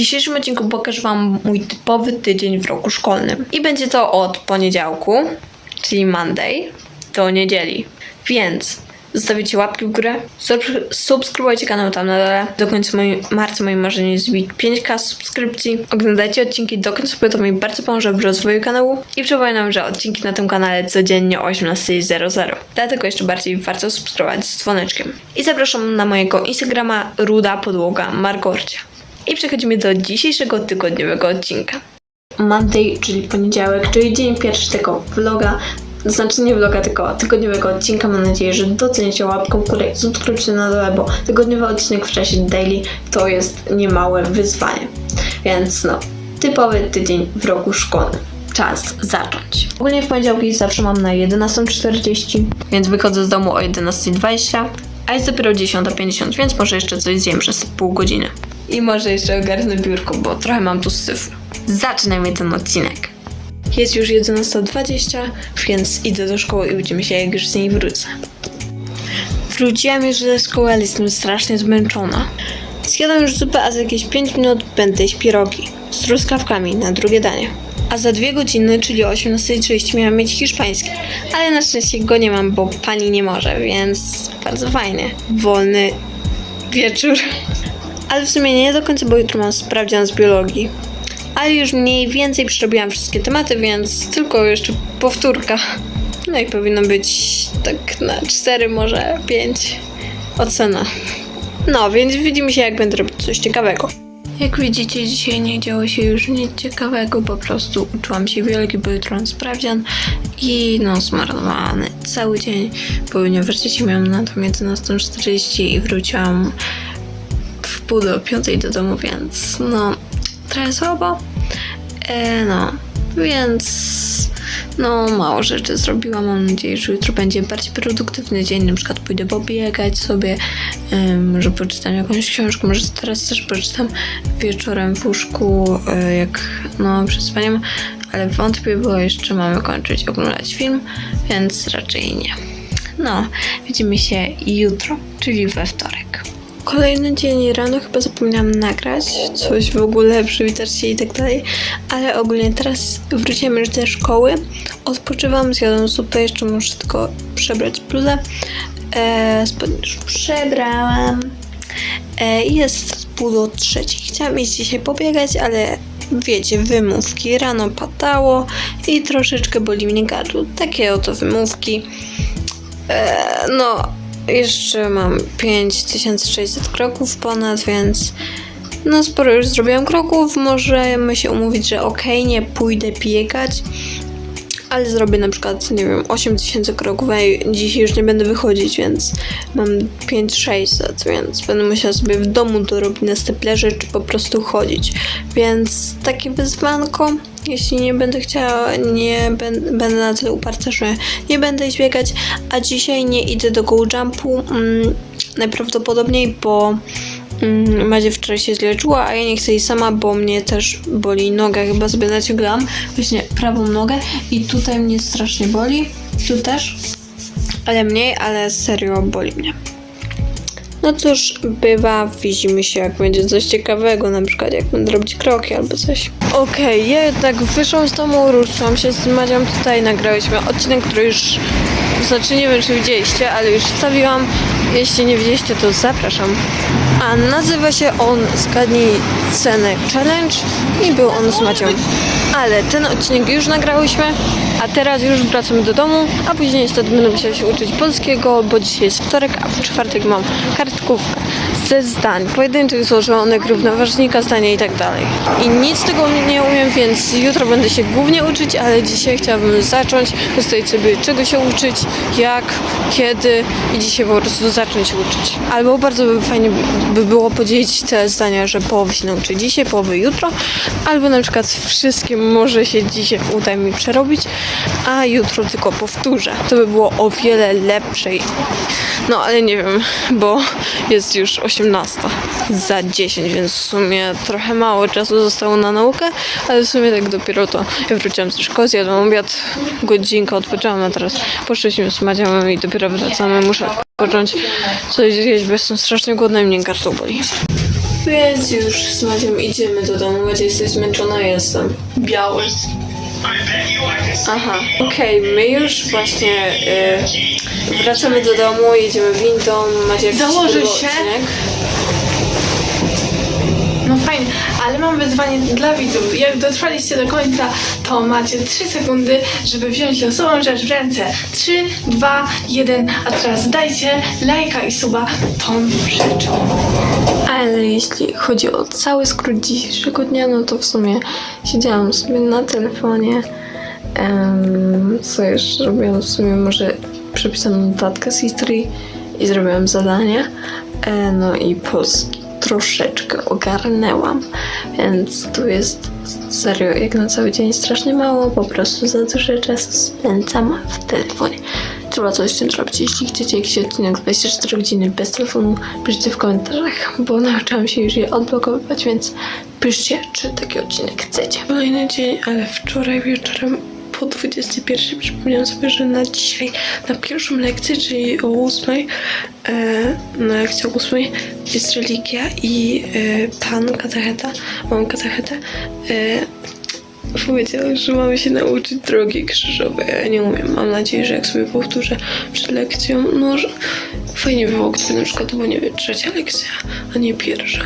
W dzisiejszym odcinku pokażę Wam mój typowy tydzień w roku szkolnym. I będzie to od poniedziałku, czyli Monday, do niedzieli. Więc zostawicie łapki w górę, sub- subskrybujcie kanał tam na dole. Do końca moi, marca moim marzeniem jest zbić 5k subskrypcji. Oglądajcie odcinki do końca, bo to mi bardzo pomoże w rozwoju kanału. I przypominam, że odcinki na tym kanale codziennie o 18.00. Dlatego jeszcze bardziej warto subskrybować z dzwoneczkiem. I zapraszam na mojego Instagrama Ruda Podłoga Margorcia. I przechodzimy do dzisiejszego tygodniowego odcinka. Monday, czyli poniedziałek, czyli dzień pierwszy tego vloga. Znaczy nie vloga, tylko tygodniowego odcinka. Mam nadzieję, że docenicie łapką w górę i subskrypcję na dole, bo tygodniowy odcinek w czasie daily to jest niemałe wyzwanie. Więc no, typowy tydzień w roku szkolnym. Czas zacząć. Ogólnie w poniedziałki zawsze mam na 11.40, więc wychodzę z domu o 11.20, a jest dopiero 10.50, więc może jeszcze coś zjem przez pół godziny. I może jeszcze ogarnę biurko, bo trochę mam tu syfu. Zaczynajmy ten odcinek. Jest już 11.20, więc idę do szkoły i widzimy się, jak już z niej wrócę. Wróciłam już ze szkoły, ale jestem strasznie zmęczona. Zjadłam już zupę, a za jakieś 5 minut będę jeść pierogi z truskawkami na drugie danie. A za dwie godziny, czyli o 18.30 miałam mieć hiszpański, ale na szczęście go nie mam, bo pani nie może, więc bardzo fajnie. Wolny wieczór. Ale w sumie nie do końca, bo jutro mam sprawdzian z biologii. Ale już mniej więcej przerobiłam wszystkie tematy, więc tylko jeszcze powtórka. No i powinno być tak na 4, może 5 ocena. No, więc widzimy się, jak będę robić coś ciekawego. Jak widzicie, dzisiaj nie działo się już nic ciekawego, po prostu uczyłam się jutro mam sprawdzian i no zmarnowany cały dzień, bo uniwersytecie miałam na tą 11.40 i wróciłam pół do piątej do domu, więc no trochę słabo. E, no, więc no mało rzeczy zrobiłam. Mam nadzieję, że jutro będzie bardziej produktywny dzień. Na przykład pójdę pobiegać sobie, e, może poczytam jakąś książkę, może teraz też poczytam wieczorem w łóżku, e, jak no przed spaniem, ale wątpię, bo jeszcze mamy kończyć oglądać film, więc raczej nie. No, widzimy się jutro, czyli we wtorek. Kolejny dzień rano chyba zapomniałam nagrać coś w ogóle, przywitać się i tak dalej, ale ogólnie teraz wróciłam już ze szkoły, odpoczywam, zjadłam zupę, jeszcze muszę tylko przebrać bluzę. E, spodnie już przebrałam. E, jest pół do trzeciej. Chciałam iść dzisiaj pobiegać, ale wiecie, wymówki. Rano padało i troszeczkę boli mnie gardło. Takie oto wymówki. E, no, jeszcze mam 5600 kroków ponad, więc no sporo już zrobiłam kroków. Możemy się umówić, że okej, nie pójdę biegać, ale zrobię na przykład, nie wiem, 8000 kroków, a dzisiaj już nie będę wychodzić, więc mam 5600, więc będę musiała sobie w domu dorobić na steplerze, czy po prostu chodzić. Więc takie wyzwanko, jeśli nie będę chciała, nie będę na tyle uparta, że nie będę iść biegać, a dzisiaj nie idę do go jumpu, mm, najprawdopodobniej, bo Mm, wczoraj się źle czuła, a ja nie chcę jej sama, bo mnie też boli noga. Chyba sobie naciągałam właśnie prawą nogę i tutaj mnie strasznie boli. Tu też, ale mniej, ale serio boli mnie. No cóż, bywa, widzimy się jak będzie coś ciekawego, na przykład jak będę robić kroki albo coś. Okej, ja jednak wyszłam z domu, ruszyłam się z Madzią tutaj, nagrałyśmy odcinek, który już, znaczy nie wiem czy widzieliście, ale już wstawiłam. Jeśli nie widzieliście, to zapraszam. A nazywa się on Zgadnij cenę challenge i był on z Macią. Ale ten odcinek już nagrałyśmy, a teraz już wracamy do domu, a później niestety będę musiała się uczyć polskiego, bo dzisiaj jest wtorek, a w czwartek mam kartkówkę ze zdań pojedynczych złożonych, równoważnika, zdania i tak dalej. I nic z tego nie umiem, więc jutro będę się głównie uczyć, ale dzisiaj chciałabym zacząć, ustalić sobie czego się uczyć, jak, kiedy i dzisiaj po prostu zacząć uczyć. Albo bardzo by fajnie by było podzielić te zdania, że połowy się nauczy dzisiaj, połowy jutro, albo na przykład wszystkie może się dzisiaj uda mi przerobić, a jutro tylko powtórzę. To by było o wiele lepsze. No ale nie wiem, bo jest już 18 za 10, więc w sumie trochę mało czasu zostało na naukę, ale w sumie tak dopiero to ja wróciłam ze szkoły, zjadłam obiad, godzinkę odpoczęłam, a teraz poszliśmy z Madzią i dopiero wracamy, muszę odpocząć coś zjeść, bo jestem strasznie głodna i mnie gardło boli. Więc już z Madzią idziemy do domu. Madzia, jesteś zmęczona? Jestem. Biały. Aha, okej, my już właśnie y, wracamy do domu, jedziemy windą, Madzia jakiś Założę był się. odcinek. No fajnie, ale mam wyzwanie dla widzów. Jak dotrwaliście do końca, to macie 3 sekundy, żeby wziąć losową rzecz w ręce. 3, 2, 1, a teraz dajcie lajka i suba tą rzeczą. Ale jeśli chodzi o cały skrót dzisiejszego dnia, no to w sumie siedziałam sobie na telefonie. Co jeszcze robiłam? W sumie może przepisałam notatkę z historii i zrobiłam zadanie. E, no i polski troszeczkę ogarnęłam, więc tu jest serio jak na cały dzień strasznie mało, po prostu za dużo czasu spędzam w telefonie. Trzeba coś z tym zrobić. Jeśli chcecie jakiś odcinek 24 godziny bez telefonu, piszcie w komentarzach, bo nauczyłam się już je odblokowywać, więc piszcie, czy taki odcinek chcecie. Kolejny dzień, ale wczoraj wieczorem po 21 przypomniałam sobie, że na dzisiaj, na pierwszą lekcję, czyli o 8, e, na lekcji o 8 jest religia i e, pan katecheta, mam katechetę, e, powiedział, że mamy się nauczyć drogi krzyżowej. Ja nie umiem. Mam nadzieję, że jak sobie powtórzę przed lekcją, no, że fajnie by było, gdyby na przykład to była, nie wiem, trzecia lekcja, a nie pierwsza.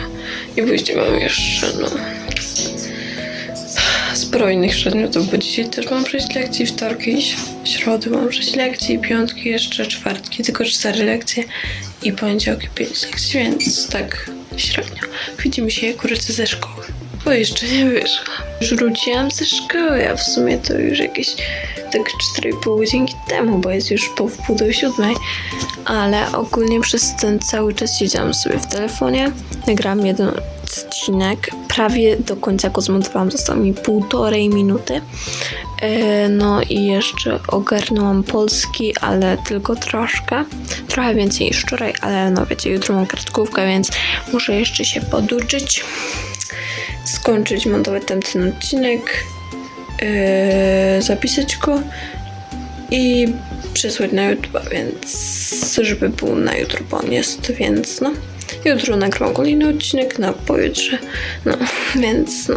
I później mam jeszcze, no, sporo innych przedmiotów, bo dzisiaj też mam przejść lekcji, wtorki środy mam przejść lekcji, piątki jeszcze, czwartki, tylko cztery lekcje i poniedziałki pięć lekcji, więc tak średnio. Widzimy się wrócę ze szkoły, bo jeszcze nie wyszłam. Już wróciłam ze szkoły, a w sumie to już jakieś tak 4,5 godzinki temu, bo jest już po wpół do siódmej, ale ogólnie przez ten cały czas siedziałam sobie w telefonie, nagrałam jeden odcinek, prawie do końca go zmontowałam, zostało mi półtorej minuty. E, No i jeszcze ogarnęłam polski, ale tylko troszkę. Trochę więcej niż wczoraj, ale no wiecie, jutro mam kartkówkę, więc muszę jeszcze się poduczyć. Skończyć montować tamten odcinek, e, zapisać go i przesłać na YouTube, więc żeby był na jutro, bo on jest, więc no. Jutro nagram kolejny odcinek, no pojutrze, no, więc no.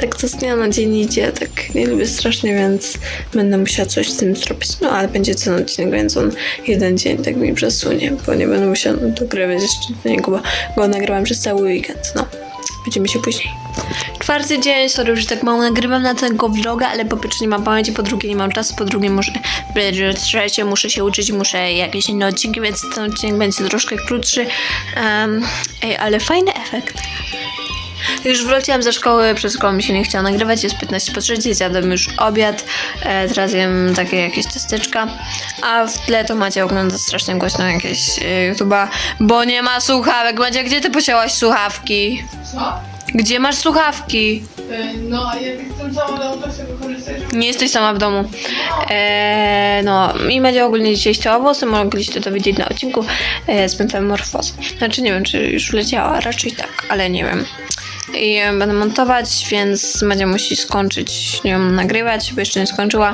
Tak to z dnia na dzień idzie, tak nie lubię strasznie, więc będę musiała coś z tym zrobić. No ale będzie ten odcinek, więc on jeden dzień tak mi przesunie, bo nie będę musiała dogrywać jeszcze do niego, bo go nagrałam przez cały weekend, no. Widzimy się później. Czwarty dzień, sorry, że tak mało nagrywam na tego vloga, ale po pierwsze nie mam pamięci, po drugie nie mam czasu, po drugie muszę, trzecie muszę się uczyć, muszę jakieś inne odcinki, więc ten odcinek będzie troszkę krótszy. Um, ej, ale fajny efekt. Już wróciłam ze szkoły, przez szkołę mi się nie chciało nagrywać, jest 15 po 3, zjadłem już obiad, e, teraz jem takie jakieś ciasteczka, a w tle to Macie ogląda strasznie głośno jakieś e, YouTube'a, bo nie ma słuchawek. Macie, gdzie ty posiałaś słuchawki? Co? Gdzie masz słuchawki? Y, No, a jak jestem sama sobie korzystaj, żeby... Nie jesteś sama w domu. Eee, no, i będzie ogólnie dzisiaj chciała włosy, mogliście to widzieć na odcinku e, z metamorfozy. Znaczy nie wiem, czy już leciała, raczej tak, ale nie wiem. I e, będę montować, więc Madzia musi skończyć ją nagrywać, bo jeszcze nie skończyła.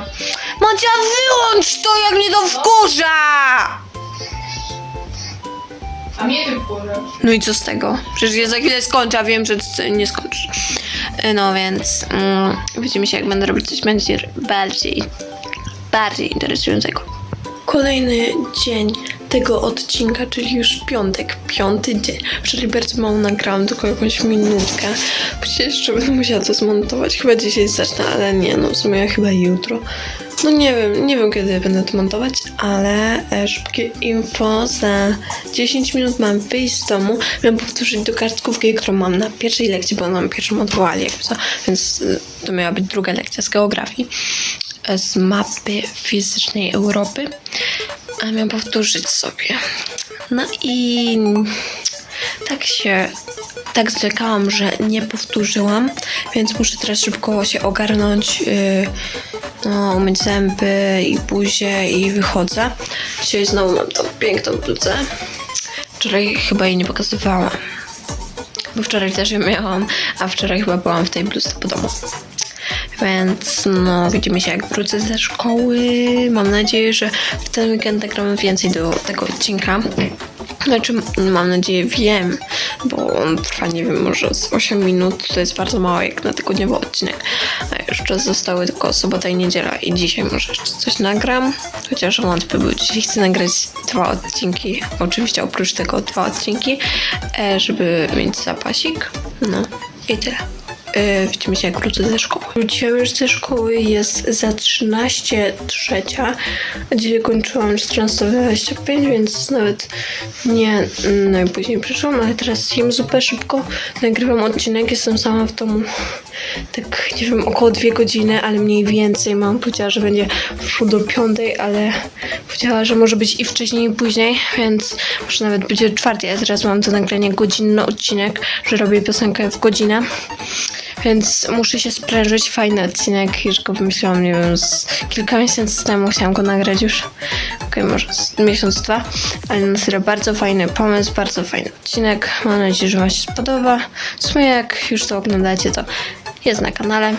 Madzia, wyłącz to, jak mnie to wkurza! A mnie ty wkurzasz. No i co z tego? Przecież ja za chwilę skończę, a wiem, że ty nie skończysz. E, No więc mm, widzimy się, jak będę robić coś będzie bardziej, bardziej interesującego. Kolejny dzień tego odcinka, czyli już piątek, piąty dzień. Wczoraj bardzo mało nagrałam, tylko jakąś minutkę. Przecież jeszcze będę musiała to zmontować. Chyba dzisiaj zacznę, ale nie, no w sumie chyba jutro. No nie wiem, nie wiem kiedy będę to montować, ale e, szybkie info. Za 10 minut mam wyjść z domu. Miałam powtórzyć do kartkówki, którą mam na pierwszej lekcji, bo nam pierwszą odwołali, jakby. Więc y, to miała być druga lekcja z geografii. e, Z mapy fizycznej Europy. A miałam powtórzyć sobie. No i tak się tak zwlekałam, że nie powtórzyłam, więc muszę teraz szybko się ogarnąć, yy, no, umyć zęby i buzię i wychodzę. Dzisiaj znowu mam tą piękną bluzę. Wczoraj chyba jej nie pokazywałam, bo wczoraj też ją miałam, a wczoraj chyba byłam w tej bluzce po domu. Więc no, widzimy się jak wrócę ze szkoły. Mam nadzieję, że w ten weekend nagramy więcej do tego odcinka. Znaczy, mam nadzieję, wiem, bo on trwa, nie wiem, może z 8 minut, to jest bardzo mało jak na tygodniowy odcinek. A jeszcze zostały tylko sobota i niedziela i dzisiaj może jeszcze coś nagram, chociaż wątpię, bo dzisiaj chcę nagrać dwa odcinki, oczywiście oprócz tego dwa odcinki, e, żeby mieć zapasik, no i tyle. E, Widzimy się jak wrócę ze szkoły. Wróciłam już ze szkoły, jest za 13 trzecia. Dzisiaj kończyłam 14.25, więc nawet nie mm, najpóźniej przyszłam, ale teraz jem zupę szybko. Nagrywam odcinek, jestem sama w domu tak, nie wiem, około dwie godziny, ale mniej więcej. Mam powiedziała, że będzie w do piątej, ale powiedziała, że może być i wcześniej, i później, więc może nawet będzie czwartej. Ja teraz mam do nagrania godzinny odcinek, że robię piosenkę w godzinę. Więc muszę się sprężyć. Fajny odcinek. Już go wymyśliłam, nie wiem, z kilka miesięcy temu. Chciałam go nagrać już. Okej, może z miesiąc, dwa. Ale na serio bardzo fajny pomysł, bardzo fajny odcinek. Mam nadzieję, że Wam się spodoba. W sumie jak już to oglądacie, to jest na kanale.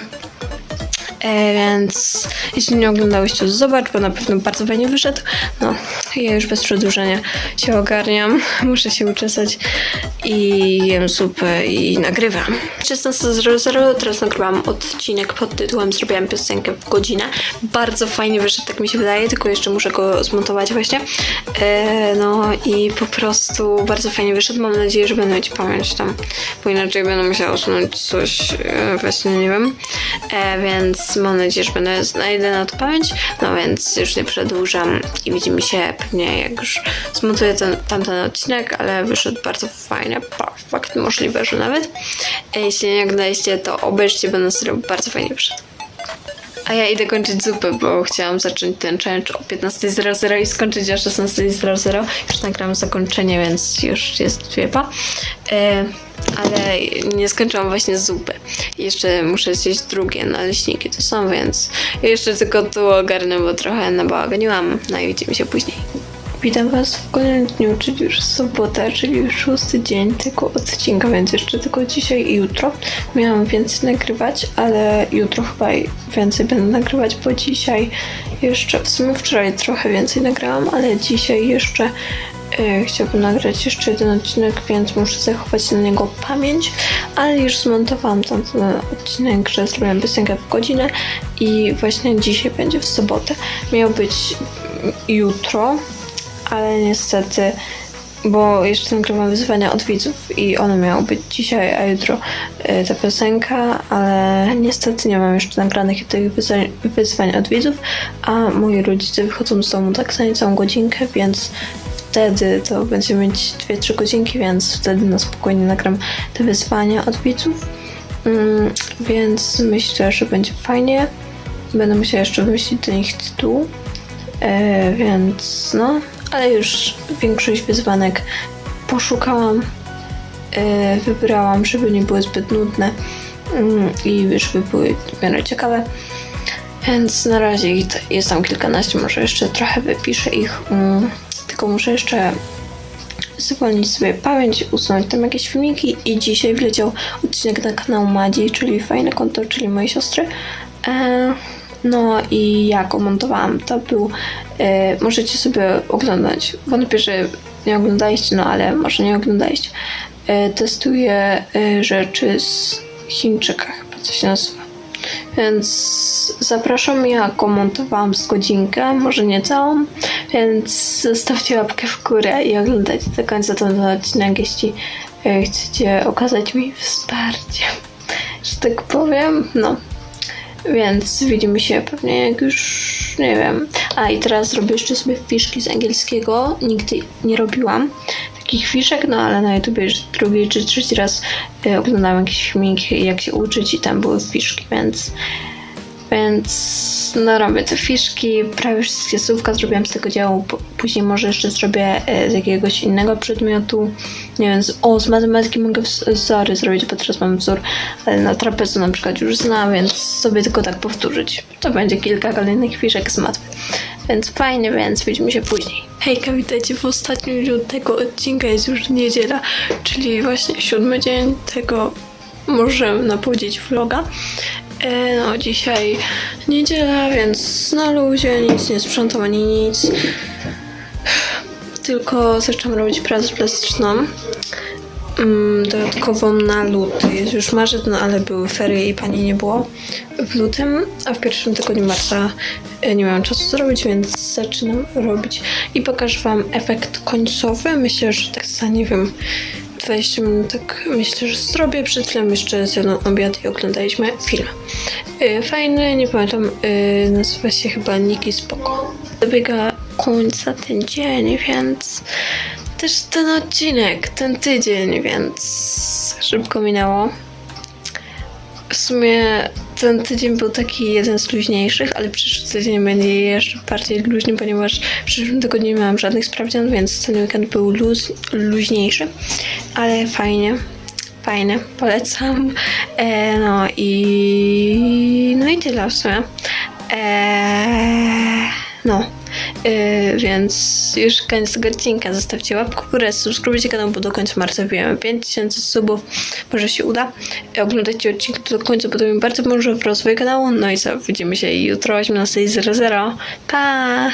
E, więc jeśli nie oglądałeś, to zobacz, bo na pewno bardzo fajnie wyszedł. No, ja już bez przedłużenia się ogarniam, muszę się uczesać i jem zupę i nagrywam. 16.00, teraz nagrywam odcinek pod tytułem Zrobiłam piosenkę w godzinę. Bardzo fajnie wyszedł, tak mi się wydaje, tylko jeszcze muszę go zmontować właśnie. E, no i po prostu bardzo fajnie wyszedł. Mam nadzieję, że będę mieć pamięć tam, bo inaczej będę musiała usunąć coś, e, właśnie nie wiem. E, więc mam nadzieję, że będę znajdę na to pamięć. No więc już nie przedłużam i widzimy się pewnie jak już zmontuję ten, tamten odcinek, ale wyszedł bardzo fajnie, fakt możliwe, że nawet. E, jeśli nie oglądaliście, to obejrzcie, bo na serio bardzo fajnie wyszedł. A ja idę kończyć zupę, bo chciałam zacząć ten challenge o 15.00 i skończyć o 16.00. Już nagrałam zakończenie, więc już jest wiepa. E, ale nie skończyłam właśnie zupy. Jeszcze muszę zjeść drugie naleśniki, to są, więc jeszcze tylko tu ogarnę, bo trochę nabałaganiłam. No i widzimy się później. Witam Was w kolejnym dniu, czyli już sobota, czyli już szósty dzień tego odcinka, więc jeszcze tylko dzisiaj i jutro. Miałam więcej nagrywać, ale jutro chyba więcej będę nagrywać, bo dzisiaj jeszcze, w sumie wczoraj trochę więcej nagrałam, ale dzisiaj jeszcze chciałabym nagrać jeszcze jeden odcinek, więc muszę zachować na niego pamięć, ale już zmontowałam ten odcinek, że zrobiłam piosenkę w godzinę i właśnie dzisiaj będzie w sobotę. Miał być jutro, ale niestety, bo jeszcze nagrywam wyzwania od widzów i one miały być dzisiaj, a jutro y, ta piosenka, ale niestety nie mam jeszcze nagranych tych wyzwań, wyzwań od widzów, a moi rodzice wychodzą z domu tak za niecałą godzinkę, więc wtedy to będziemy mieć 2-3 godzinki, więc wtedy na spokojnie nagram te wyzwania od widzów. Mm, więc myślę, że będzie fajnie. Będę musiała jeszcze wymyślić do nich tytuł. E, więc no, ale już większość wyzwanek poszukałam, e, wybrałam, żeby nie były zbyt nudne mm, i żeby były w miarę ciekawe. Więc na razie jest tam kilkanaście, może jeszcze trochę wypiszę ich, mm, tylko muszę jeszcze zwolnić sobie pamięć, usunąć tam jakieś filmiki i dzisiaj wleciał odcinek na kanał Madzi, czyli fajne konto, czyli mojej siostry. E, no i ja go montowałam. To był, e, możecie sobie oglądać. Wątpię, że nie oglądaliście, no ale może nie oglądaliście. E, testuję e, rzeczy z Chińczyka, chyba to się nazywa. Więc zapraszam, ja go montowałam z godzinkę, może nie całą, więc zostawcie łapkę w górę i oglądajcie do końca ten odcinek, jeśli e, chcecie okazać mi wsparcie, że tak powiem. No, więc widzimy się pewnie jak już, nie wiem. A i teraz zrobię jeszcze sobie fiszki z angielskiego. Nigdy nie robiłam takich fiszek, no ale na YouTubie już drugi czy trzeci raz e, oglądałam jakiś filmik, jak się uczyć i tam były fiszki, więc więc no robię te fiszki, prawie wszystkie słówka zrobiłam z tego działu, później może jeszcze zrobię e, z jakiegoś innego przedmiotu, nie wiem, z, o z matematyki mogę wz- wzory zrobić, bo teraz mam wzór, na trapezu na przykład już znam, więc sobie tylko tak powtórzyć. To będzie kilka kolejnych fiszek z matmy. Więc fajnie, więc widzimy się później. Hejka, witajcie w ostatnim dniu tego odcinka, jest już niedziela, czyli właśnie siódmy dzień tego, można powiedzieć, vloga. E, no, dzisiaj niedziela, więc na luzie, nic nie sprzątam ani nic. tylko zaczęłam robić pracę plastyczną. Mm, dodatkową na luty. Jest już marzec, no ale były ferie i pani nie było w lutym, a w pierwszym tygodniu marca e, nie miałam czasu zrobić, więc zaczynam robić i pokażę wam efekt końcowy. Myślę, że tak za nie wiem 20 minut tak myślę, że zrobię. Przed chwilą jeszcze zjadłam obiad i oglądaliśmy film. E, Fajny, nie pamiętam, e, nazywa się chyba Niki Spoko. Dobiega końca ten dzień, więc też ten odcinek, ten tydzień, więc szybko minęło. W sumie ten tydzień był taki jeden z luźniejszych, ale przyszły tydzień będzie jeszcze bardziej luźny, ponieważ w przyszłym tygodniu nie miałam żadnych sprawdzian, więc ten weekend był luz, luźniejszy, ale fajnie. Fajne, polecam. E, no i no i tyle w sumie. E, no. E, więc już koniec tego odcinka. Zostawcie łapkę w górę, subskrybujcie kanał, bo do końca marca wbijamy 5000 subów. Może się uda. E, oglądajcie odcinki do końca, bo to mi bardzo pomoże w rozwoju kanału. No i co, widzimy się jutro o 18.00. Pa!